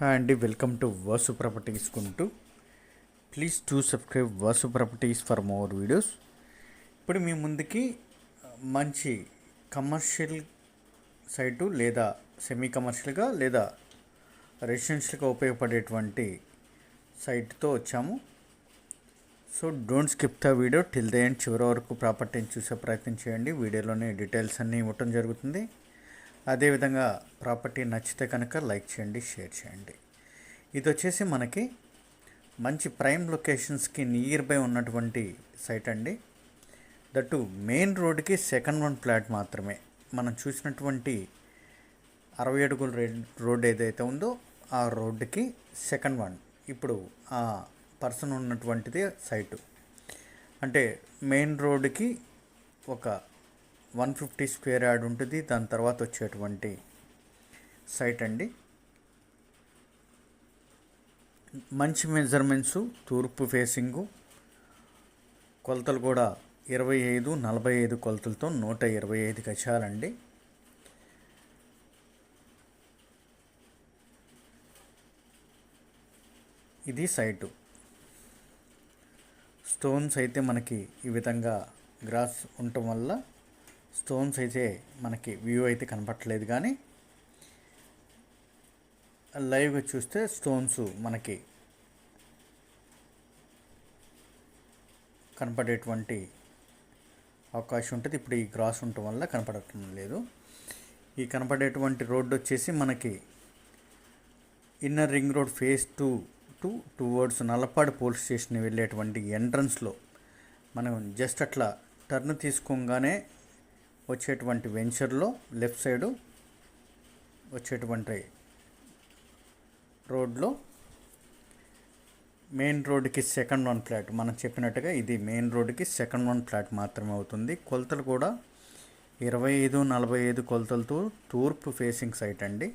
Hi అండి welcome to Vasu properties కుంటూ. Please to subscribe Vasu properties for more videos. ఇప్పుడు మీ ముందుకి మంచి కమర్షియల్ సైటు లేదా సెమీ కమర్షియల్గా లేదా రెసిడెన్షియల్గా ఉపయోగపడేటువంటి సైట్తో వచ్చాము. So don't skip the video. Till the end చివరి వరకు ప్రాపర్టీని చూసే ప్రయత్నం చేయండి. వీడియోలోనే డీటెయిల్స్ అన్నీ ఇవ్వటం జరుగుతుంది. అదేవిధంగా ప్రాపర్టీ నచ్చితే కనుక లైక్ చేయండి షేర్ చేయండి. ఇది వచ్చేసి మనకి మంచి ప్రైమ్ లొకేషన్స్కి నియర్ బై ఉన్నటువంటి సైట్ అండి. దట్టు మెయిన్ రోడ్కి సెకండ్ వన్ ఫ్లాట్ మాత్రమే. మనం చూసినటువంటి అరవై అడుగుల రోడ్ ఏదైతే ఉందో ఆ రోడ్డుకి సెకండ్ వన్. ఇప్పుడు ఆ పర్సన్ ఉన్నటువంటిది సైటు. అంటే మెయిన్ రోడ్డుకి ఒక వన్ ఫిఫ్టీ స్క్వేర్ యార్డ్ ఉంటుంది. దాని తర్వాత వచ్చేటువంటి సైట్ అండి. మంచి మెజర్మెంట్స్ తూర్పు ఫేసింగు కొలతలు కూడా ఇరవై ఐదు నలభై ఐదు కొలతలతో నూట ఇరవై ఐదు గజాలండి. ఇది సైటు. స్టోన్స్ అయితే మనకి ఈ విధంగా గ్రాస్ ఉండటం వల్ల స్టోన్స్ అయితే మనకి వ్యూ అయితే కనపట్టలేదు కానీ లైవ్గా చూస్తే స్టోన్స్ మనకి కనపడేటువంటి అవకాశం ఉంటుంది. ఇప్పుడు ఈ గ్రాస్ ఉండటం వల్ల కనపడటం లేదు. ఈ కనపడేటువంటి రోడ్డు వచ్చేసి మనకి inner ring road phase two to towards Nallapadu police station వెళ్ళేటువంటి ఎంట్రన్స్లో మనం జస్ట్ అట్లా టర్న్ తీసుకోగానే వచ్చేటువంటి వెంచర్లో లెఫ్ట్ సైడు వచ్చేటువంటి రోడ్లో మెయిన్ రోడ్డుకి సెకండ్ వన్ ఫ్లాట్. మనం చెప్పినట్టుగా ఇది మెయిన్ రోడ్డుకి సెకండ్ వన్ ఫ్లాట్ మాత్రమే అవుతుంది. కొలతలు కూడా ఇరవై ఐదు నలభై ఐదు కొలతలతో తూర్పు ఫేసింగ్ సైట్ అండి.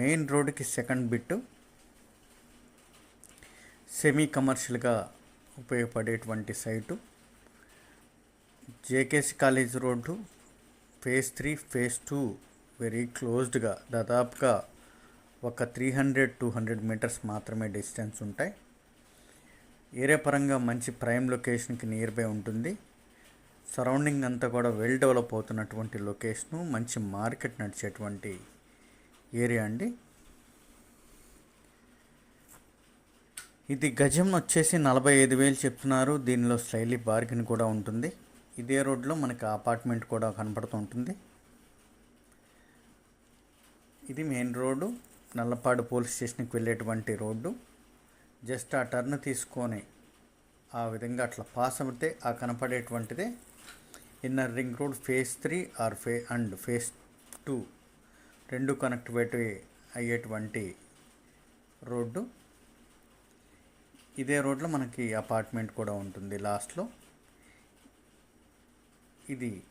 మెయిన్ రోడ్డుకి సెకండ్ బిట్ సెమీ కమర్షియల్గా ఉపయోగపడేటువంటి site. JKC college road phase three phase two very క్లోజ్డ్గా దాదాపుగా ఒక three hundred two hundred metres మాత్రమే డిస్టెన్స్ ఉంటాయి. ఏరియా పరంగా మంచి ప్రైమ్ లొకేషన్కి నియర్ బై ఉంటుంది. సరౌండింగ్ అంతా కూడా వెల్ డెవలప్ అవుతున్నటువంటి లొకేషను మంచి మార్కెట్ నడిచేటువంటి ఏరియా అండి. ఇది గజం వచ్చేసి నలభై ఐదు వేలు చెప్తున్నారు. దీనిలో స్లైలీ బార్గెన్ కూడా ఉంటుంది. ఇదే రోడ్లో మనకి అపార్ట్మెంట్ కూడా కనపడుతుంటుంది ఇది మెయిన్ రోడ్డు. నల్లపాడు పోలీస్ స్టేషన్కి వెళ్ళేటువంటి రోడ్డు. జస్ట్ ఆ టర్న్ తీసుకొని ఆ విధంగా అట్లా పాస్ అవుతే ఆ కనపడేటువంటిదే inner ring road phase three or phase and phase two. రెండు కనెక్టివిటీ అయ్యేటువంటి రోడ్డు. ఇదే రోడ్లో మనకి అపార్ట్మెంట్ కూడా ఉంటుంది లాస్ట్లో. ఇది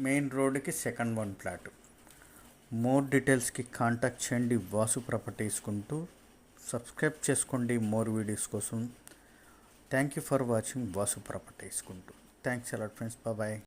మెయిన్ రోడ్డుకి సెకండ్ వన్ ఫ్లాట్. మోర్ డీటెయిల్స్కి కాంటాక్ట్ చేయండి. వాసు ప్రాపర్టీస్కుంటూ సబ్స్క్రైబ్ చేసుకోండి మోర్ వీడియోస్ కోసం. Thank you for watching Vasu ప్రాపర్టీస్కుంటూ thanks a lot friends. Bye.